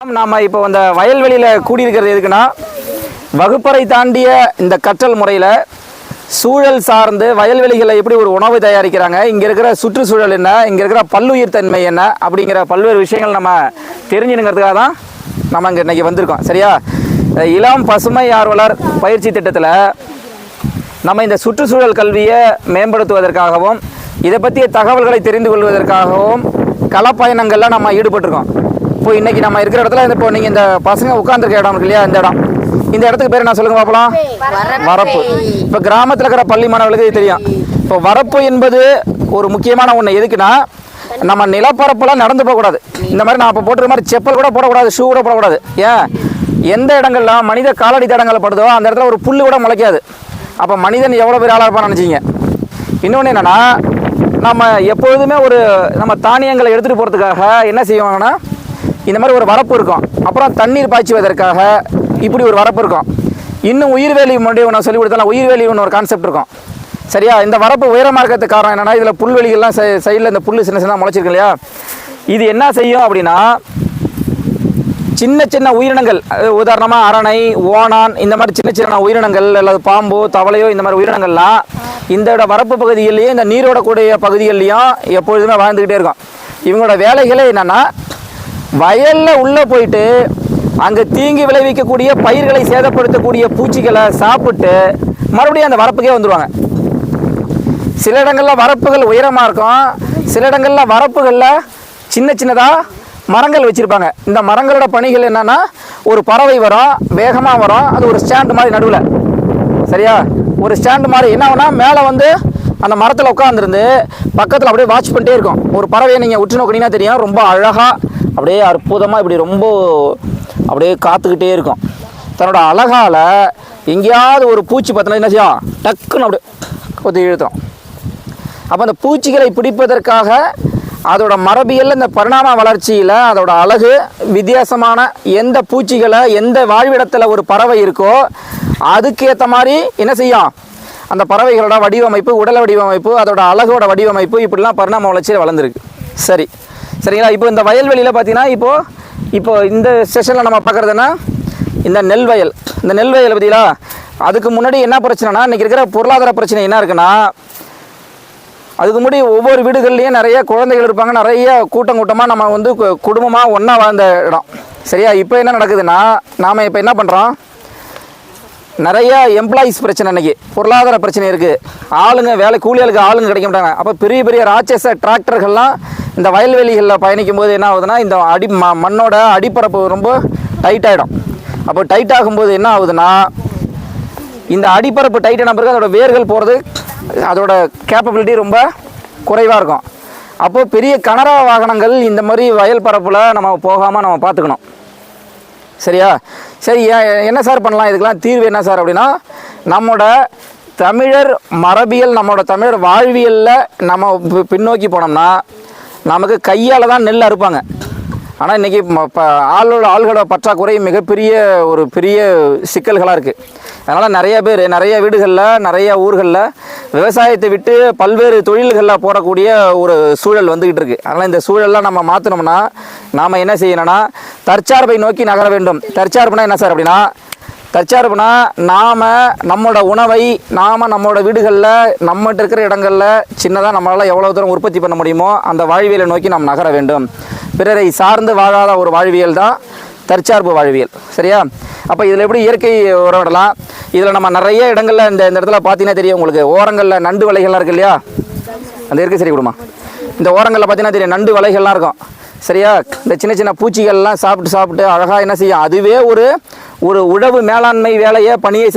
நாம் இப்போ இந்த வயல்வெளியில் கூடியிருக்கிறது எதுக்குன்னா வகுப்பறை தாண்டிய இந்த கற்றல் முறையில் சூழல் சார்ந்து வயல்வெளிகளில் எப்படி ஒரு உணவு தயாரிக்கிறாங்க இங்கே இருக்கிற சுற்றுச்சூழல் என்ன இங்கே இருக்கிற பல்லுயிர் தன்மை என்ன அப்படிங்கிற பல்வேறு விஷயங்கள் நம்ம தெரிஞ்சுனுங்கிறதுக்காக தான் நம்ம இங்கே இன்றைக்கி வந்திருக்கோம். சரியா? இளம் பசுமை ஆர்வலர் பயிற்சி திட்டத்தில் நம்ம இந்த சுற்றுச்சூழல் கல்வியை மேம்படுத்துவதற்காகவும் இதை பற்றிய தகவல்களை தெரிந்து கொள்வதற்காகவும் களப்பயணங்களில் நம்ம ஈடுபட்டிருக்கோம். இப்போ இன்னைக்கு நம்ம இருக்கிற இடத்துல இந்த- இப்போ நீங்கள் இந்த பசங்க உட்காந்துருக்க இடம் இருக்கு இல்லையா? இந்த இடம். இந்த இடத்துக்கு பேர் என்ன சொல்லுங்க பார்க்கலாம் வரப்பு. இப்போ கிராமத்தில் இருக்கிற பள்ளி மாணவர்களுக்கு இது தெரியும். இப்போ வரப்பு என்பது ஒரு முக்கியமான ஒன்று எதுக்குன்னா நம்ம நிலப்பரப்புலாம் நடந்து போகக்கூடாது. இந்த மாதிரி நான் இப்போ போட்டிருக்க மாதிரி செப்பல் கூட போடக்கூடாது ஷூ கூட போடக்கூடாது. ஏன்? எந்த இடங்கள்லாம் மனித காலடி தடங்கள் படுதோ அந்த இடத்துல ஒரு புல்லு கூட முளைக்காது. அப்போ மனிதன் எவ்வளோ பேர் ஆளாக இருப்பான்னு நினச்சிங்க? இன்னொன்று என்னென்னா நம்ம எப்பொழுதுமே ஒரு நம்ம தானியங்களை எடுத்துகிட்டு போகிறதுக்காக என்ன செய்வாங்கன்னா இந்த மாதிரி ஒரு வரப்பு இருக்கும். அப்புறம் தண்ணீர் பாய்ச்சுவதற்காக இப்படி ஒரு வரப்பு இருக்கும். இன்னும் உயிர்வேலி முன்னாடி நான் சொல்லி கொடுத்தலாம் உயிர்வேலி ஒன்று ஒரு கான்செப்ட் இருக்கும். சரியா? இந்த வரப்பு உயரமாக இருக்கிறதுக்கு காரணம் என்னென்னா இதில் புல்வெளிகள்லாம் சைடில் இந்த புல் சின்ன சின்ன முளைச்சிருக்கு இல்லையா? இது என்ன செய்யும் அப்படின்னா சின்ன சின்ன உயிரினங்கள் உதாரணமாக அரணை ஓணான் இந்த மாதிரி சின்ன சின்ன உயிரினங்கள் அல்லது பாம்போ தவளையோ இந்த மாதிரி உயிரினங்கள்லாம் இந்த வரப்பு பகுதிகள்லேயும் இந்த நீரோட கூடிய பகுதிகள்லையும் எப்பொழுதுமே வாழ்ந்துக்கிட்டே இருக்கும். இவங்களோட வேலைகளே என்னென்னா வயலில் உள்ளே போயிட்டு அங்கே தீங்கி விளைவிக்கக்கூடிய பயிர்களை சேதப்படுத்தக்கூடிய பூச்சிகளை சாப்பிட்டு மறுபடியும் அந்த வரப்புக்கே வந்துடுவாங்க சில இடங்களில் வரப்புகள் உயரமாக இருக்கும். சில இடங்களில் வரப்புகளில் சின்ன சின்னதாக மரங்கள் வச்சுருப்பாங்க. இந்த மரங்களோட பணிகள் என்னென்னா ஒரு பறவை வரும் வேகமாக வரும். அது ஒரு ஸ்டாண்டு மாதிரி நடுவில். சரியா? ஒரு ஸ்டாண்டு மாதிரி என்ன ஆகுனா மேலே வந்து அந்த மரத்தில் உட்காந்துருந்து பக்கத்தில் அப்படியே வாட்ச் பண்ணிட்டே இருக்கும். ஒரு பறவையை நீங்கள் உற்று நோக்கினீங்கன்னா தெரியும். ரொம்ப அழகாக அப்படியே அற்புதமாக இப்படி ரொம்ப அப்படியே காத்துக்கிட்டே இருக்கும். தன்னோட அழகால் எங்கேயாவது ஒரு பூச்சி பார்த்தோன்னா என்ன செய்யும்? டக்குன்னு அப்படியே கொத்தி இழுத்தோம் அப்போ அந்த பூச்சிகளை பிடிப்பதற்காக அதோட மரபியல் இந்த பரிணாம வளர்ச்சியில் அதோட அழகு வித்தியாசமான எந்த பூச்சிகளை எந்த வாழ்விடத்தில் ஒரு பறவை இருக்கோ அதுக்கேற்ற மாதிரி என்ன செய்யும்? அந்த பறவைகளோட வடிவமைப்பு உடல் வடிவமைப்பு அதோட அழகோட வடிவமைப்பு இப்படிலாம் பரிணாம வளர்ச்சியில் வளர்ந்துருக்கு. சரி. சரிங்களா? இப்போ இந்த வயல்வெளியில் பார்த்தீங்கன்னா இப்போது இப்போ இந்த செஷனில் நம்ம பார்க்குறதுன்னா இந்த நெல் வயல். இந்த நெல் வயல் பார்த்தீங்களா? அதுக்கு முன்னாடி என்ன பிரச்சனைனா இன்றைக்கி இருக்கிற பொருளாதார பிரச்சனை என்ன இருக்குன்னா அதுக்கு முன்னாடி ஒவ்வொரு வீடுகள்லேயும் நிறைய குழந்தைகள் இருப்பாங்க. நிறைய கூட்டம் கூட்டமாக நம்ம வந்து குடும்பமாக ஒன்றா வாழ்ந்த இடம். சரியா? இப்போ என்ன நடக்குதுன்னா நாம் இப்போ என்ன பண்ணுறோம் நிறைய எம்ப்ளாயீஸ் பிரச்சனை இன்றைக்கி பொருளாதார பிரச்சனை இருக்குது ஆளுங்க வேலை கூலியாளுக்கு ஆளுங்க கிடைக்க மாட்டாங்க. அப்போ பெரிய பெரிய ராட்சச டிராக்டர்கள்லாம் இந்த வயல்வெளிகளில் பயணிக்கும் போது என்ன ஆகுதுன்னா இந்த அடி ம மண்ணோட அடிப்பரப்பு ரொம்ப டைட் ஆகிடும் அப்போ டைட் ஆகும்போது என்ன ஆகுதுன்னா இந்த அடிப்பரப்பு டைட்டான பிறகு அதோட வேர்கள் போகிறது அதோட கேப்பபிலிட்டி ரொம்ப குறைவாக இருக்கும். அப்போது பெரிய கனரா வாகனங்கள் இந்த மாதிரி வயல் பரப்பில் நம்ம போகாமல் நம்ம பார்த்துக்கணும். சரியா? சரி ஏ- என்ன சார் பண்ணலாம்? இதுக்கெல்லாம் தீர்வு என்ன சார் அப்படின்னா நம்மளோட தமிழர் மரபியல் நம்மளோட தமிழர் வாழ்வியலில் நம்ம பின்னோக்கி போனோம்னா நமக்கு கையால் தான் நெல் அறுப்பாங்க. ஆனால் இன்றைக்கி ஆளோட ஆள்களோட பற்றாக்குறை மிகப்பெரிய ஒரு பெரிய சிக்கல்களாக இருக்குது அதனால் நிறைய பேர் நிறைய வீடுகளில் நிறைய ஊர்களில் விவசாயத்தை விட்டு பல்வேறு தொழில்களில் போடக்கூடிய ஒரு சூழல் வந்துக்கிட்டு இருக்குது அதனால் இந்த சூழல்லாம் நம்ம மாற்றினோம்னா நாம் என்ன செய்யணும்னா தற்சார்பை நோக்கி நகர வேண்டும். தற்சார்புனா என்ன சார் அப்படின்னா தற்சார்புனா நாம் நம்மளோட உணவை நாம் நம்மளோட வீடுகளில் நம்மகிட்ட இருக்கிற இடங்களில் சின்னதாக நம்மளால் எவ்வளோ தூரம் உற்பத்தி பண்ண முடியுமோ அந்த வாழ்வியலை நோக்கி நாம் நகர வேண்டும். பிறரை சார்ந்து வாழாத ஒரு வாழ்வியல் தான் தற்சார்பு வாழ்வியல். சரியா? அப்போ இதில் எப்படி இயற்கை உறவிடலாம்? இதில் நம்ம நிறைய இடங்களில் இந்த இந்த இடத்துல பார்த்தீங்கன்னா தெரியும் உங்களுக்கு. ஓரங்களில் நண்டு வலைகள்லாம் இருக்கு இல்லையா? அந்த இயற்கை சரி கொடுமா. இந்த ஓரங்களில் பார்த்தீங்கன்னா தெரியும் நண்டு வலைகள்லாம் இருக்கும். சரியா? இந்த சின்ன சின்ன பூச்சிகள்லாம் சாப்பிட்டு சாப்பிட்டு அழகாக என்ன செய்யும்? அதுவே ஒரு ஒரு உழவு மேலாண்மை வேலையை பணியை